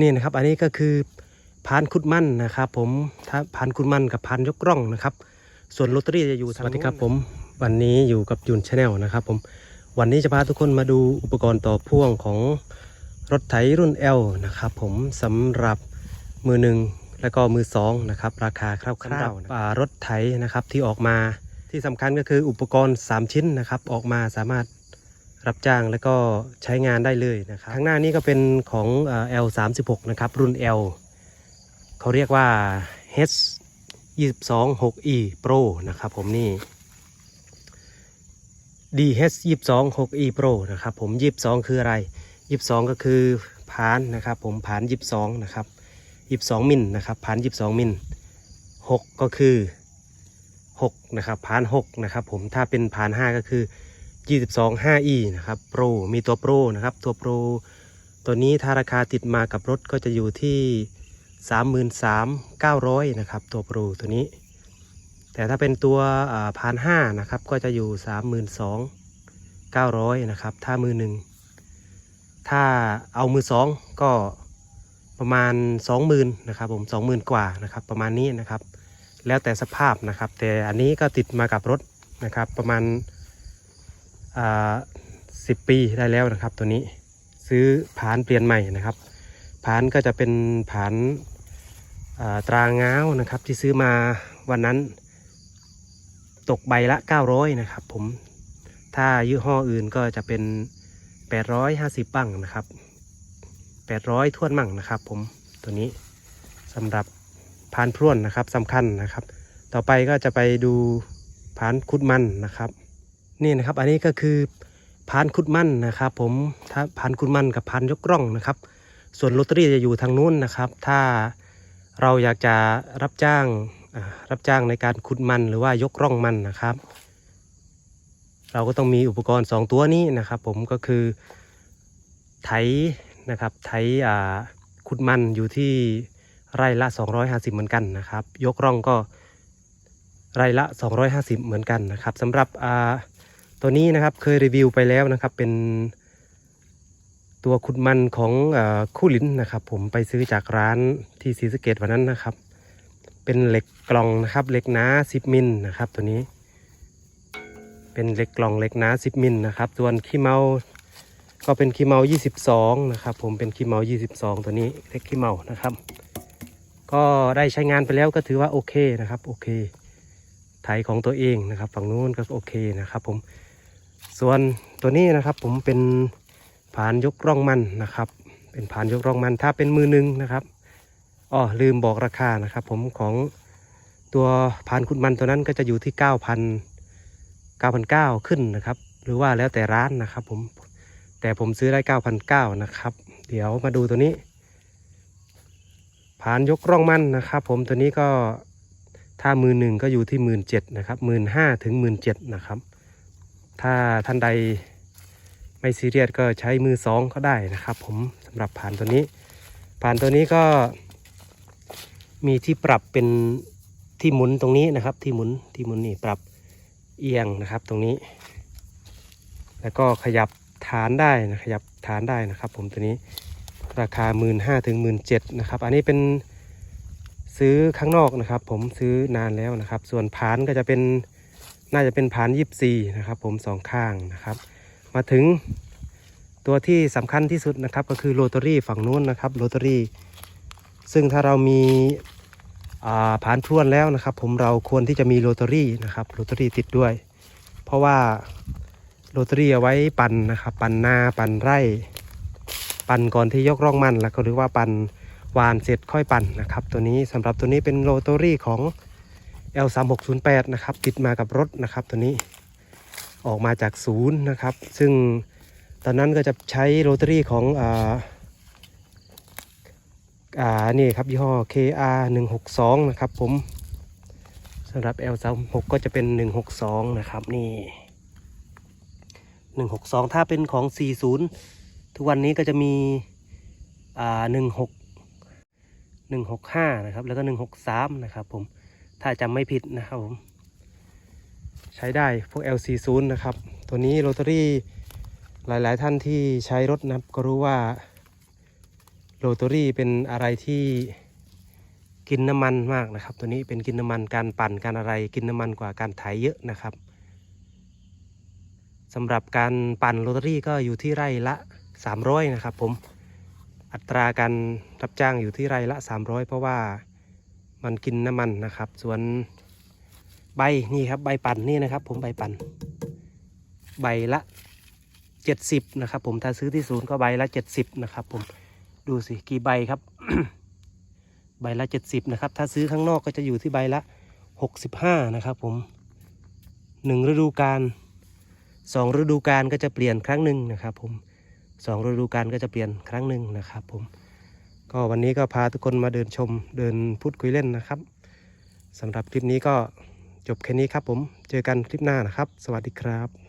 นี่นะครับ อันนี้ก็คือพานคุดมั่นนะครับผมถ้าพานคุดมั่นกับพานยกร่องนะครับ ส่วนลอตเตอรี่จะอยู่ทางสวัสดีครับผมวันนี้อยู่กับยูนชาแนลนะครับผมวันนี้จะพาทุกคนมาดูอุปกรณ์ต่อพ่วงของรถไถรุ่น L นะครับผมสำหรับมือหนึ่งและก็มือสองนะครับราคาคร่าวๆนะอ่ารถไถนะครับที่ออกมาที่สำคัญก็คืออุปกรณ์ 3 ชิ้นนะครับ ออกมาสามารถ รับจ้างแล้วก็ใช้งานได้เลยนะครับข้างหน้านี้ก็เป็นของ L36 นะครับ รุ่น L เขาเรียกว่า H 22 6E Pro นะครับผมนี่ DH 22 6E Pro นะครับผม 22 คืออะไร 22 ก็คือผานนะครับผมผาน 22 นะครับ 22 มิลนะครับผาน 22 มิล 6 ก็คือ 6 นะครับผาน 6 นะครับผมถ้าเป็นผาน 5 ก็คือ 22 5e นะครับโปรมีตัวโปรนะครับ ตัวโปรตัวนี้ถ้าราคาติดมากับรถก็จะอยู่ที่ 33,900 นะครับ ตัวโปรตัวนี้ แต่ถ้าเป็นตัวพันห้านะครับ ก็จะอยู่ 32,900 นะครับ ถ้ามือหนึ่งถ้าเอามือสองก็ประมาณ 20,000นะครับผม20,000 กว่านะครับ ประมาณนี้นะครับ แล้วแต่สภาพนะครับ แต่อันนี้ก็ติดมากับรถนะครับ ประมาณ สิบปีได้แล้วนะครับ ตัวนี้ซื้อผานเปลี่ยนใหม่นะครับผานก็จะเป็นผานาตราง้าวนะครับ ที่ซื้อมาวันนั้น ตกใบละ 900 นะครับ ผมถ้ายี่ห้ออื่นก็จะเป็น 850 บ้างนะครับ 800ท้วนมั่งนะครับ ผมตัวนี้สำหรับผานพร่วนนะครับสำคัญนะครับ ต่อไปก็จะไปดูผานคุดมันนะครับ นี่นะครับอันนี้ก็คือพานคุดมั่นนะครับ ผมถ้าพานคุดมั่นกับพานยกร่องนะครับ ส่วนลอตเตอรี่จะอยู่ทางนู้นนะครับ ถ้าเราอยากจะรับจ้างรับจ้างในการขุดมันหรือว่ายกร่องมันนะครับ เราก็ต้องมีอุปกรณ์ 2 ตัวนี้นะครับ ผมก็คือไถนะครับไถขุดมันอยู่ที่ไร่ละ 250 เหมือนกันนะครับ ยกร่องก็ไร่ละ 250 เหมือนกันนะครับสำหรับ ตัวนี้นะครับเคยรีวิวไปแล้วนะครับ เป็นตัวขุดมันของอคู่ลิ้นนะครับ ผมไปซื้อจากร้านที่ศรีสะเกดวันนั้นนะครับ เป็นเหล็กกล่องนะครับเหล็กหนา10มิลนะครับ ตัวนี้ เป็นเหล็กกล่องเหล็กหนา10มิลนะครับส่วนขี้เมาก็เป็นขี้เมา22นะครับ ผมเป็นขี้เมา22 ตัวนี้เล็กขี้เมานะครับ ก็ได้ใช้งานไปแล้วก็ถือว่าโอเคนะครับโอเคไถของตัวเองนะครับ ฝั่งนู้นก็โอเคนะครับ ผม ส่วนตัวนี้นะครับผมเป็นผานยกร่องมันนะครับ เป็นผานยกร่องมันถ้าเป็นมือหนึ่งนะครับอ๋อลืมบอกราคานะครับ ผมของตัวผานขุดมันตัวนั้นก็จะอยู่ที่ 9,000 9,900ขึ้นนะครับ หรือว่าแล้วแต่ร้านนะครับ ผมแต่ผมซื้อได้ 9,900นะครับ เดี๋ยวมาดูตัวนี้ผานยกร่องมันนะครับ ผมตัวนี้ก็ถ้ามือหนึ่งก็อยู่ที่หมื่นเจ็ดนะครับหมื่นห้าถึงหมื่นเจ็ดนะครับ ถ้าท่านใดไม่ซีเรียสก็ใช้มือสองก็ได้นะครับผมสำหรับผ่านตัวนี้ ผ่านตัวนี้ก็ มีที่ปรับเป็นที่หมุนตรงนี้นะครับ ที่หมุนที่หมุนนี่ปรับเอียงนะครับตรงนี้ แล้วก็ขยับฐานได้นะขยับฐานได้นะครับ ผมตัวนี้ราคา 1 5ื่นถึงหมื่นเนะครับ อันนี้เป็นซื้อข้างนอกนะครับ ผมซื้อนานแล้วนะครับ ส่วนผานก็จะเป็น น่าจะเป็นผานยิบซีนะครับผมสองข้างนะครับ มาถึงตัวที่สำคัญที่สุดนะครับก็คือโรตารี่ฝั่งนู้นนะครับโรตารี่ซึ่งถ้าเรามีอ่าผานพรวนแล้วนะครับ ผมเราควรที่จะมีโรตารี่นะครับโรตารี่ติดด้วย เพราะว่าโรตารี่เอาไว้ปั่นนะครับ ปั่นนาปั่นไร่ ปั่นก่อนที่ยกร่องมันแล้วก็หรือว่าปั่นวานเสร็จค่อยปั่นนะครับ ตัวนี้สำหรับตัวนี้เป็นโรตารี่ของ L3608 นะครับติดมากับรถนะครับตัวนี้ออกมาจากศูนย์นะครับ ซึ่งตอนนั้นก็จะใช้โรตารี่ของอ่าอ่านี่ครับยี่ห้อ KR 162นะครับผมสำหรับ L36 ก็จะเป็น 162 นะครับนี่ 162 ถ้าเป็นของ 40 ทุกวันนี้ก็จะมีอ่า16 165 นะครับ แล้วก็ 163 นะครับผม ถ้าจำไม่ผิดนะครับผม ใช้ได้พวก LC0 นะครับ ตัวนี้โรตารี่หลาย ๆ ท่านที่ใช้รถนะครับ ก็รู้ว่าโรตารี่เป็นอะไรที่กินน้ำมันมากนะครับ ตัวนี้เป็นกินน้ำมันการปั่นการอะไรกินน้ำมันกว่าการไถเยอะนะครับสำหรับการปั่นโรตารี่ก็อยู่ที่ไร่ละ 300 นะครับผมอัตราการรับจ้างอยู่ที่ไร่ละ 300 เพราะว่า มันกินน้ำมันนะครับ ส่วนใบนี่ครับใบปั่นนี่นะครับ ผมใบปั่น ใบละ 70 นะครับ ผมถ้าซื้อที่ศูนย์ก็ใบละ 70 นะครับ ผมดูสิกี่ใบครับ ใบละ 70 นะครับ ถ้าซื้อข้างนอกก็จะอยู่ที่ใบละ 65 นะครับผมหนึ่งฤดูกาลสองฤดูกาลก็จะเปลี่ยนครั้งหนึ่งนะครับ ผมสองฤดูกาลก็จะเปลี่ยนครั้งหนึ่งนะครับ ผม ก็วันนี้ก็พาทุกคนมาเดินชมเดินพูดคุยเล่นนะครับสำหรับคลิปนี้ก็จบแค่นี้ครับผม เจอกันคลิปหน้านะครับ สวัสดีครับ